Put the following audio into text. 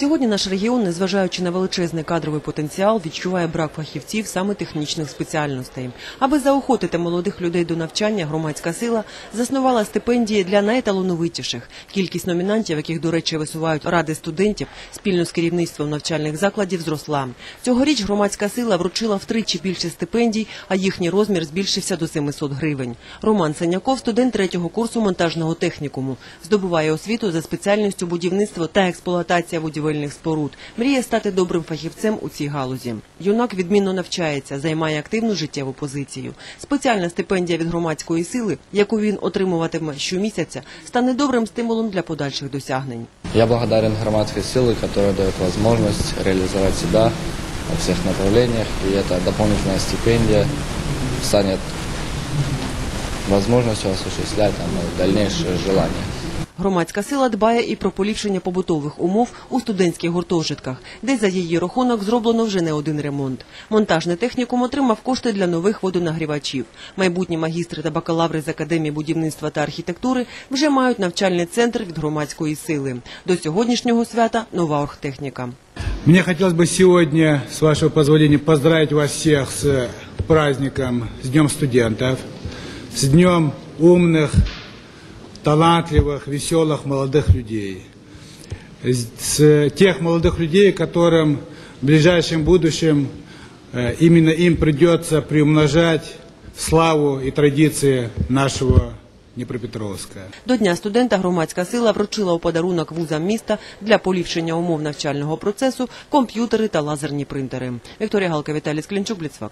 Сьогодні наш регіон, незважаючи на величезний кадровий потенціал, відчуває брак фахівців саме технічних спеціальностей. Аби заохотити молодих людей до навчання, громадська сила заснувала стипендії для найталановитіших. Кількість номінантів, яких, до речі, висувають ради студентів, спільно з керівництвом навчальних закладів, зросла. Цьогоріч громадська сила вручила втричі більше стипендій, а їхній розмір збільшився до 700 гривень. Роман Синяков, студент третього курсу монтажного технікуму, здобуває освіту за спеціальністю будівництво та експлуатація будівельних споруд. Мріє стати добрим фахівцем у цій галузі. Юнак відмінно навчається, займає активну життєву позицію. Спеціальна стипендія від громадської сили, яку він отримуватиме щомісяця, стане добрим стимулом для подальших досягнень. Я благодарен громадской силы, которая дает возможность реализовать себя во всех направлениях, и эта дополнительная стипендия станет возможностью осуществлять там, дальнейшие желания. Громадська сила дбає і про поліпшення побутових умов у студентських гуртожитках, де за її рахунок зроблено вже не один ремонт. Монтажний технікум отримав кошти для нових водонагрівачів. Майбутні магістри та бакалаври з академії будівництва та архітектури вже мають навчальний центр від громадської сили. До сьогоднішнього свята нова оргтехніка. Мне хотелось бы сегодня, с вашего позволения, поздравить вас всех с праздником, с Днем студентов, с Днем умных, талантливых, веселых молодых людей. С с тех молодых людей, которым в ближайшем будущем э, именно им придется приумножать славу и традиции нашего Днепропетровска. До Дня студента громадська сила вручила у подарунок вузам міста для поліпшення умов навчального процесу комп'ютери та лазерні принтери. Вікторія Галка, Віталій Склінчук, Бліцвак.